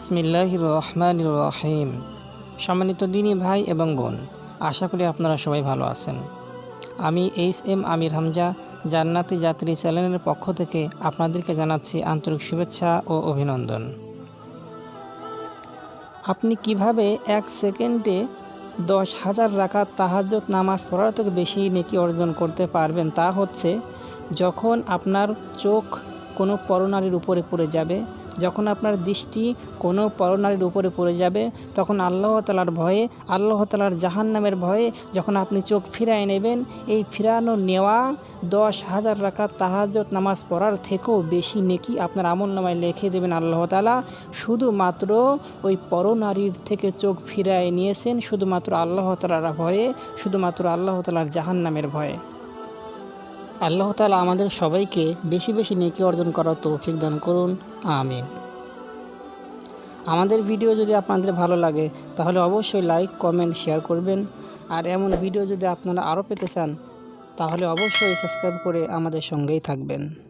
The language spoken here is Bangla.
বিসমিল্লাহ রহমান রহিম সম্মানিত দিনী ভাই এবং বোন, আশা করি আপনারা সবাই ভালো আছেন। আমি এইচ এম আমির হামজা, জান্নাতি যাত্রী চ্যানেলের পক্ষ থেকে আপনাদেরকে জানাচ্ছি আন্তরিক শুভেচ্ছা ও অভিনন্দন। আপনি কীভাবে এক সেকেন্ডে দশ হাজার রাকাত তাহাজ্জত নামাজ পড়ার থেকে বেশি নেকি অর্জন করতে পারবেন তা হচ্ছে, যখন আপনার চোখ কোনো পরনারীর উপরে পড়ে যাবে। যখন আপনার দৃষ্টি কোনো পরনারীর উপরে পড়ে যাবে, তখন আল্লাহ তালার ভয়ে, আল্লাহ তালার জাহান্নামের ভয়ে যখন আপনি চোখ ফিরায় নেবেন, এই ফিরানো নেওয়া দশ হাজার রাকাত তাহাজত নামাজ পড়ার থেকেও বেশি নেকি আপনার আমল নামায় লিখে দেবেন আল্লাহ তালা শুধুমাত্র ওই পরনারীর থেকে চোখ ফিরায় নিয়েছেন, শুধুমাত্র আল্লাহ তালার ভয়ে, শুধুমাত্র আল্লাহ তালার জাহান্নামের ভয়ে। আল্লাহ তালা আমাদের সবাইকে বেশি বেশি নেকি অর্জন করার তৌফিক দান করুন। আমিন। আমাদের ভিডিও যদি আপনাদের ভালো লাগে, তাহলে অবশ্যই লাইক, কমেন্ট, শেয়ার করবেন। আর এমন ভিডিও যদি আপনারা আরও পেতে চান, তাহলে অবশ্যই সাবস্ক্রাইব করে আমাদের সঙ্গেই থাকবেন।